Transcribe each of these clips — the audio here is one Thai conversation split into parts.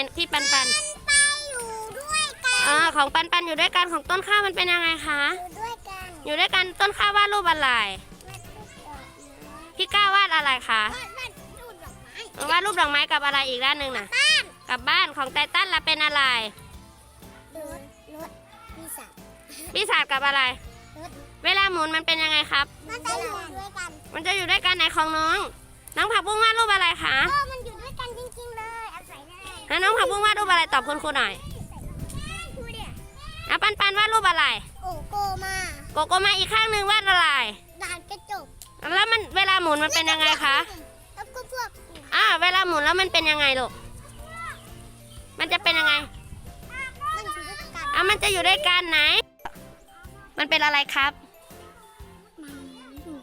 งพี่ปันปันไปอยู่ด้วยกันอ่าของปันปันอยู่ด้วยกันของต้นข้าวมันเป็นยังไงคะ อยู่ด้วยกันอยู่ด้วยกันต้นข้าววาดรูปอะไร พี่ก้าวาดอะไรคะบ้านบ้านดูดอกไม้วาดรูปดอกไม้กับอะไรอีกด้านหนึ่งน่ะบ้านกับบ้านของไตตันละเป็นอะไรรถรถมีสัตว์ปีศาจกับอะไร รถเวลาหมุนมันเป็นยังไงครับ มันจะอยู่ด้วยกันมันจะอยู่ด้วยกันไหนของน้อง น้องผักบุ้งวาดรูปอะไรคะ เออมันอยู่ด้วยกันจริงๆเลยอา ศัยได้แล้วน้องผักบุ้งวาดรูปอะไรตอบคุณครูหน่อยดูดิอะปันปันวาดรูปอะไร โอโกมาโกโกมาอีกข้างหนึ่งวาดอะไรด่านกระจกแล้วมันเวลาหมุนมันเป็นยังไงคะแล้วก็พวกอ่าเวลาหมุนแล้วมันเป็นยังไงลูกมันจะเป็นยังไงมันอยู่ด้วยกันอะมันจะอยู่ด้วยกันไหน มันเป็นอะไรครับมันอยู่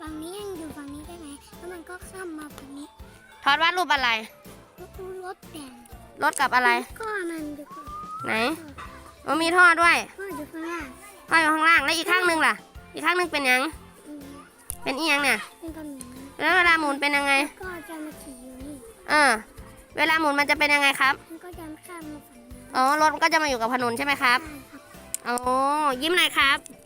ฝั่งนี้ยังอยู่ฝั่งนี้ได้ไหมแล้วมันก็ข้ามมาฝั่งนี้ทอดวาดรูปอะไร รถรถแต่งรถกับอะไร ก็มันอยู่ข้างไหนมันมีท่อด้วยก็อยู่ข้างล่างท่ออยู่ข้างล่าง แล้วอีกข้างหนึ่งล่ะ อีกข้างหนึ่งเป็นยัง อืมเป็นอียังเนี่ย เป็นก้อนหนูแล้วเวลาหมุนเป็นยังไงก็จะมาขี่อยู่นี่เออ เวลาหมุนมันจะเป็นยังไงครับ มันก็จะข้ามมาฝั่งนี้อ๋อ รถมันก็จะมาอยู่กับถนนใช่ไหมครับใช่ครับ อ๋อ ยิ้มหน่อยครับอ